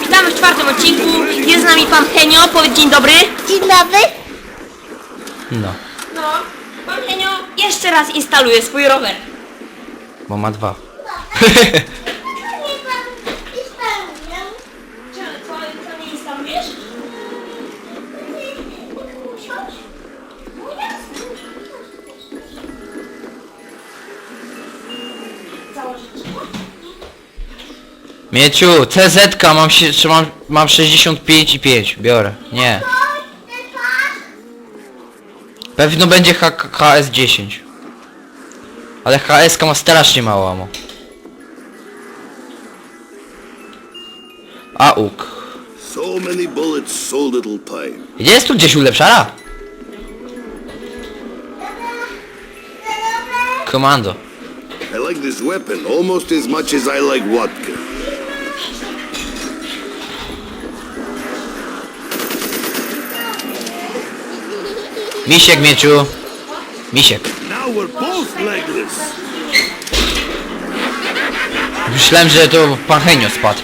Witamy w czwartym odcinku. Jest z nami pan Henio. Powiedz dzień dobry. Dzień dobry. No, No, pan Henio jeszcze raz instaluje swój rower. bo ma dwa. Mieciu, CZ mam się, czy mam, mam 65 i 5. Biorę. Nie. Pewno będzie H HS 10. Ale HS ma strasznie mało amo. AUK. So many bullets, so little time. Gdzie jest tu gdzieś ulepszara? Komando. I like this weapon almost as much as I like vodka. Misiek, Mieciu. Misiek. Now we're both legless. Myślałem, że to pan Henio spadł.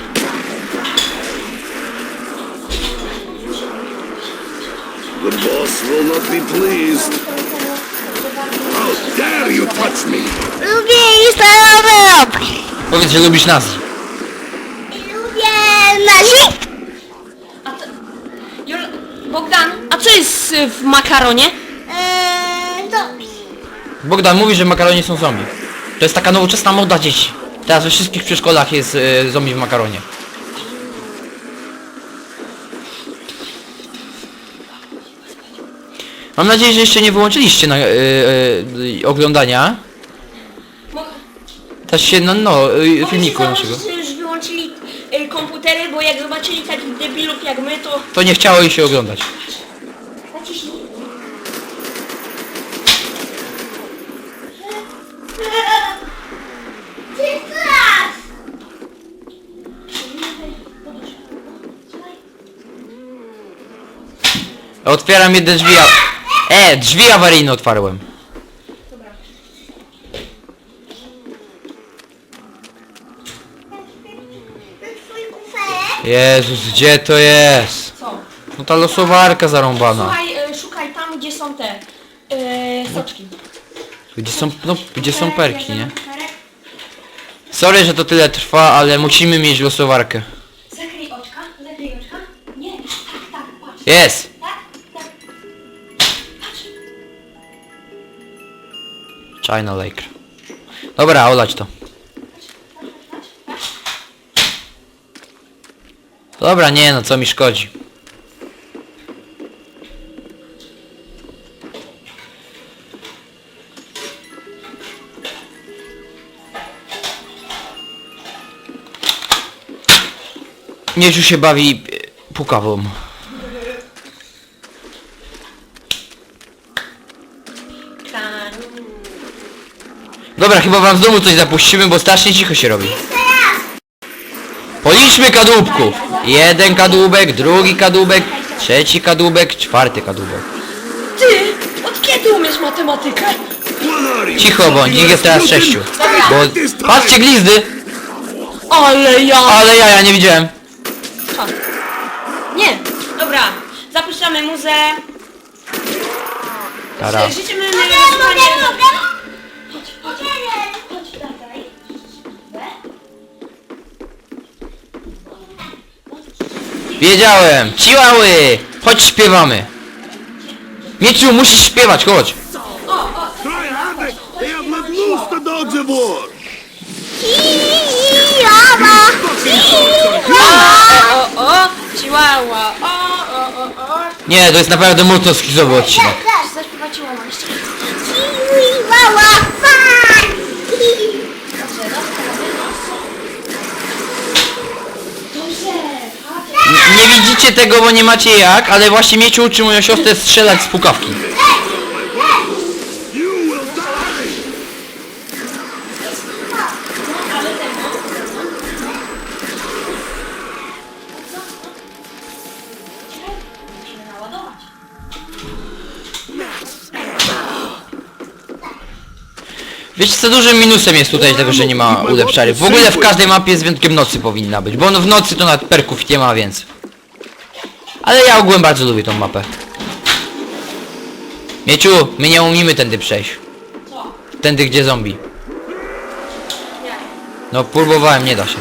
The boss will not be pleased. How dare you touch me! Lubię. Powiedz, że lubisz nas. Lubię nazi. A to... Jul... Bogdan, a co jest y, w makaronie? Eee, zombie. Bogdan mówi, że makaronie są zombie. To jest taka nowoczesna moda dzieci. Teraz we wszystkich przedszkolach jest e, zombie w makaronie. Mam nadzieję, że jeszcze nie wyłączyliście na, e, e, oglądania. Mo- Też się, no, no, e, filmiku Mogę naszego. że już wyłączyli y, komputery, bo jak zobaczyli takich debilów jak my, to... To nie chciało jej się oglądać. Otwieram jedne drzwi. A... E, drzwi awaryjne otwarłem. Twój? Jezus, gdzie to jest? Co? No ta losowarka zarąbana. Słuchaj, y, szukaj tam, gdzie są te y, soczki. Gdzie są, no, gdzie są perki, nie? Sorry, że to tyle trwa, ale musimy mieć losowarkę. Zakryj oczka, zakryj oczka. Nie, tak, tak, patrz. Jest! China Lake. Dobra, olać to. Dobra, nie no, co mi szkodzi. Nieciu się bawi pukawą. Dobra, chyba wam z domu coś zapuścimy, bo strasznie cicho się robi. Policzmy kadłubków. Jeden kadłubek, drugi kadłubek, trzeci kadłubek, czwarty kadłubek. Ty, od kiedy umiesz matematykę? Cicho bądź, ich jest teraz sześciu. Bo... Patrzcie glizdy! Ale ja... Ale ja, ja nie widziałem. Nie, dobra. Zapuszczamy muzę. Tara. Życzymy miłego. Wiedziałem! Ciłały! Chodź śpiewamy! Mieciu, musisz śpiewać, chodź! Try havoc! They have let loose the dogs of war! Jawa. O, o, o, chihuahua. O, o, o, o. Nie, to jest naprawdę mocno jeszcze. Jawa. Fan. Dobrze, dobrze. N- Nie widzicie tego, bo nie macie jak, ale właśnie Mieciu uczy moją siostrę strzelać z pukawki. Wiecie co dużym minusem jest tutaj tego, że nie ma ulepszary. W ogóle w każdej mapie z wyjątkiem nocy powinna być, bo w nocy to nawet perków nie ma, więc... Ale ja ogółem bardzo lubię tą mapę. Mieciu, my nie umiemy tędy przejść. Co? Tędy gdzie zombie. Nie. No próbowałem, nie da się.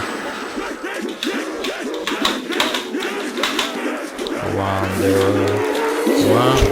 Wonder... Wow.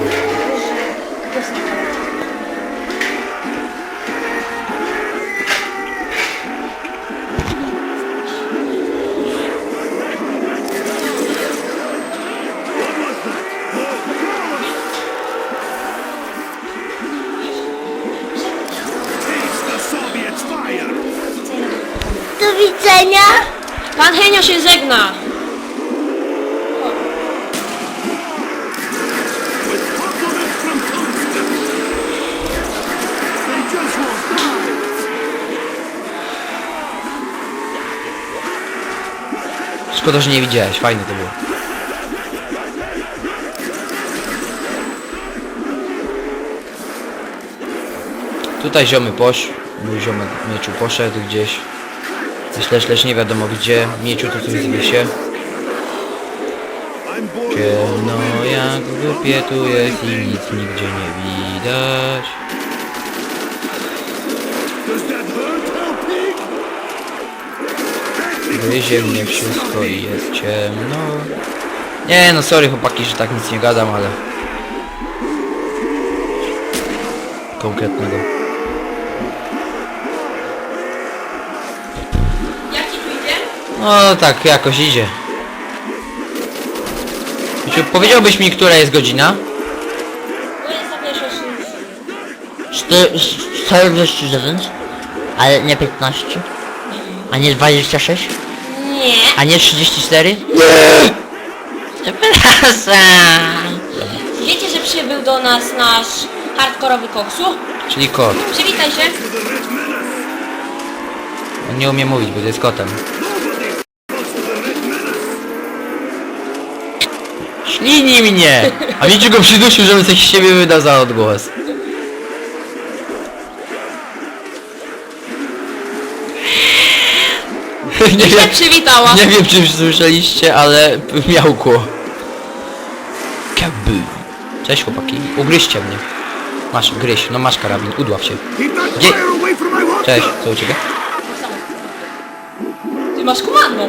Pan Henio się żegna. Szkoda, że nie widziałeś, fajne to było. Tutaj ziomy posz, mój ziomek Mieciu poszedł gdzieś. Lecz, lecz nie wiadomo gdzie. Mieciu to coś. I'm bored Ciemno jak w dupie tu jest i nic nigdzie nie widać. Gryzie mnie wszystko i jest ciemno. Nie no sorry chłopaki, że tak nic nie gadam, ale... Konkretnego. No tak, jakoś idzie. Miciu, powiedziałbyś mi, która jest godzina? Bo jest za pierwsze szybko. 49, ale nie 15, a nie 26, Nie. A nie 34? przepraszam. Wiecie, że przybył do nas nasz hardkorowy koksu? Czyli kot. Przywitaj się. On nie umie mówić, bo to jest kotem. Ślini mnie! A Miciu go przydusił, żeby coś z siebie wydał za odgłos. nie, I się wiem, przywitała. nie wiem czy słyszeliście, ale miałkło. Kabu. Cześć chłopaki, ugryźcie mnie. Masz, gryź, no masz karabin, udław się. Keep that Gdzie- fire away from my vodka! Cześć, co u ciebie? Ty masz komando.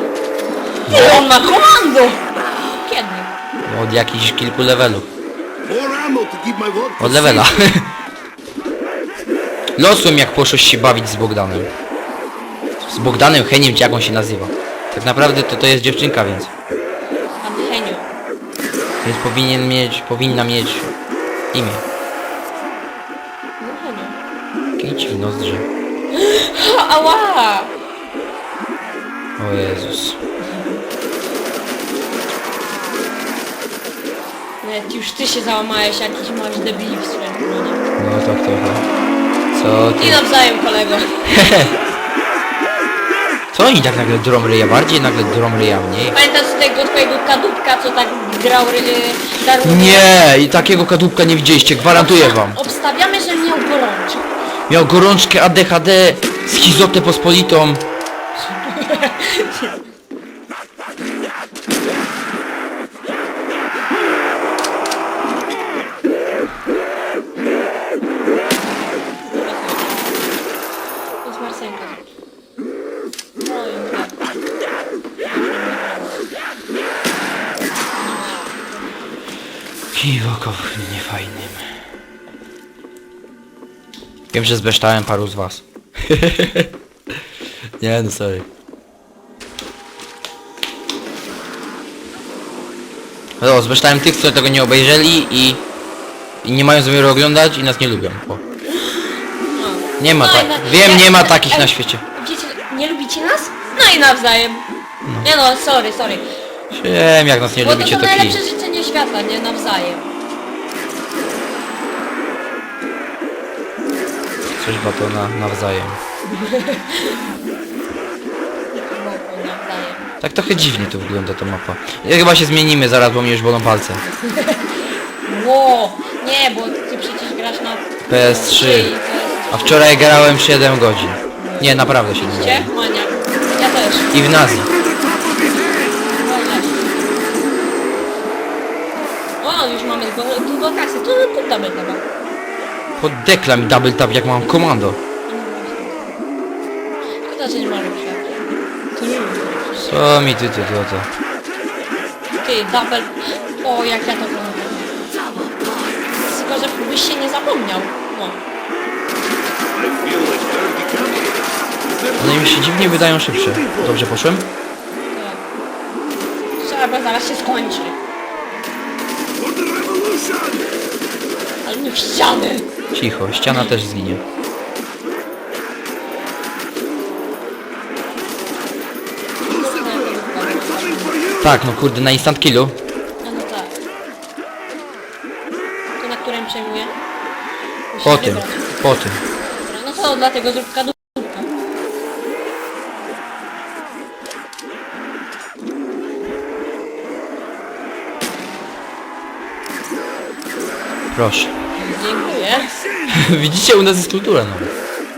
Ty, on ma komando. Kiedy? Od jakichś kilku levelów. Od levela. Losłem jak poszłeś się bawić z Bogdanem. Z Bogdanem Heniem, czy jak on się nazywa. Tak naprawdę to to jest dziewczynka, więc... Pan Henio. Więc powinien mieć, powinna mieć imię. No Henio. Kić w nozdrze. Ała! O Jezus. Nawet już ty się załamałeś, jakiś masz debili w swoim gronie. No tak trochę. Co I ty? nawzajem kolego. Co oni tak nagle drom ryja bardziej, nagle drom ryja mniej? Pamiętasz tego twojego kadłubka, co tak grał ry... darmo? Nie! I takiego kadłubka nie widzieliście, gwarantuję wam. Obstawiamy, że miał gorączkę. Miał gorączkę ADHD, schizotę pospolitą. To jest Marsenka. No i tak. Piwo kochnie fajnym. Wiem, że zbeształem paru z was. nie no sorry. No, zbeształem tych, co tego nie obejrzeli i... I nie mają zamiaru oglądać i nas nie lubią. O. Nie ma No i tak. na- Wiem, nie ma takich Ej, na świecie. Wiecie, nie lubicie nas? No i nawzajem. Nie no, sorry, sorry. Wiem, jak nas nie Bo to lubicie, to to kij. najlepsze życzenie świata, nie nawzajem. Coś batona nawzajem. Tak trochę dziwnie tu wygląda ta mapa. Ja chyba się zmienimy zaraz, bo mnie już bolą palce. Ło, nie, bo ty przecież grasz na PS3. i PS3. A wczoraj grałem 7 godzin. Nie, naprawdę 7 Gdzie? godzin. Maniak. Ja też. I w Nazji. O, już mamy dużo kasy. Tu kup double chyba. Pod deklam double tap jak mam komando. Że nie ma lepsze. To nie wiem. Co mi ty, ty, to, to. Ty, double... O, jak ja to kocham. Tylko, że byś się nie zapomniał. No. One mi się dziwnie wydają szybsze. Dobrze poszłem? Trzeba, zaraz się skończy. Ale nie w ściany. Cicho, ściana też zginie. Tak, no kurde, na instant killu. No, no tak. To na którym przejmuję? Muszę Po tym, wybrać. po tym. Dobra, no to dlatego zrób kadłubka. Proszę. Dziękuję. Widzicie, u nas jest kultura nowa.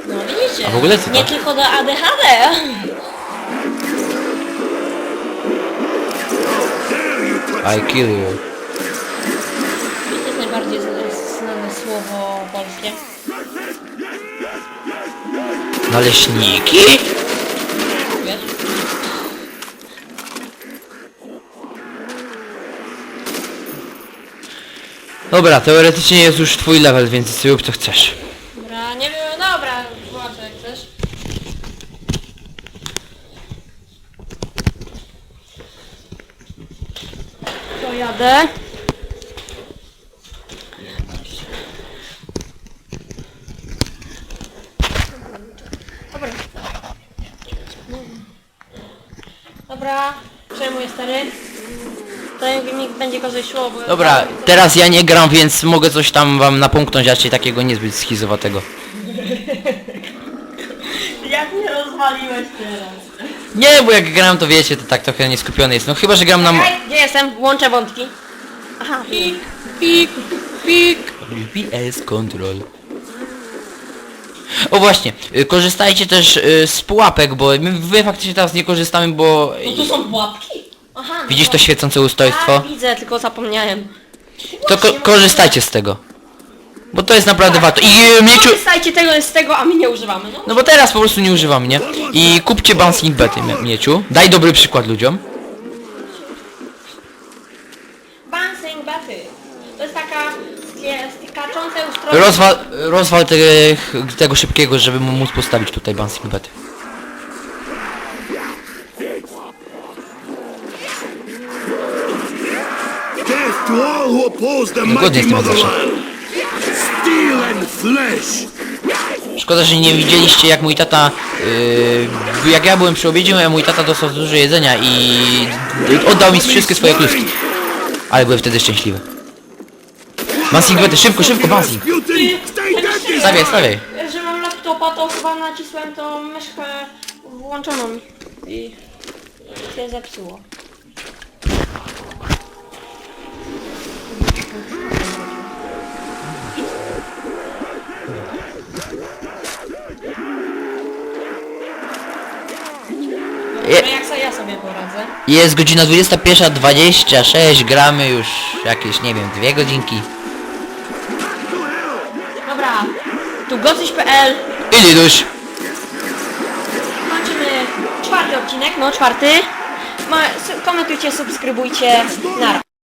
No widzicie. A w ogóle co Nie to? tylko do ADHD. I kill you. To jest najbardziej z- znane słowo polskie. Naleśniki? Dobra, teoretycznie jest już twój level, więc rób co chcesz. Dobra, nie wiem, dobra, włączę jak chcesz. To jadę. Dobra. Dobra, przejmuję stary. To będzie gorzej szło, bo... Dobra, teraz ja nie gram, więc mogę coś tam wam napunknąć, raczej takiego niezbyt schizowatego. Jak mnie rozwaliłeś teraz? Nie, bo jak gram to wiecie, to tak trochę nieskupiony jest. No chyba, że gram na... mo- Hej, gdzie jestem? Łączę wątki. Aha, pik, pik, pik. GPS control. O właśnie, y, korzystajcie też y, z pułapek, bo my, my faktycznie teraz nie korzystamy, bo... No tu są pułapki? Aha. no Widzisz to- świecące ustrojstwo? A, widzę, tylko zapomniałem. To ko korzystajcie z tego. Bo to jest naprawdę warto. I y, mieczu... Korzystajcie tego z tego, a my nie używamy, no. No bo teraz po prostu nie używam, nie? I kupcie bouncing bety, mie- mieciu. Daj dobry przykład ludziom. Bouncing baty. To jest taka jest skaczące ustrojstwo. Rozwal, rozwal te, tego szybkiego, żeby mu móc postawić tutaj bouncing bety. To all who oppose the mighty z tym zawsze. motherland! Steel and flesh! Szkoda, że nie widzieliście jak mój tata... Yy, jak ja byłem przy obiedzie, mój tata dostał dużo jedzenia i oddał mi wszystkie swoje kluski. Ale byłem wtedy szczęśliwy. Bouncing bety, szybko, szybko, dead! Stawiaj, stawiaj. Że mam laptopa, to chyba nacisłem tą myszkę włączoną i się zepsuło. Sobie poradzę? jest godzina 21.26, gramy już jakieś, nie wiem, dwie godzinki. Dobra, tu gocyś.pl I Liduś. Kończymy czwarty odcinek, no czwarty. Ma, su- komentujcie, subskrybujcie. Nara.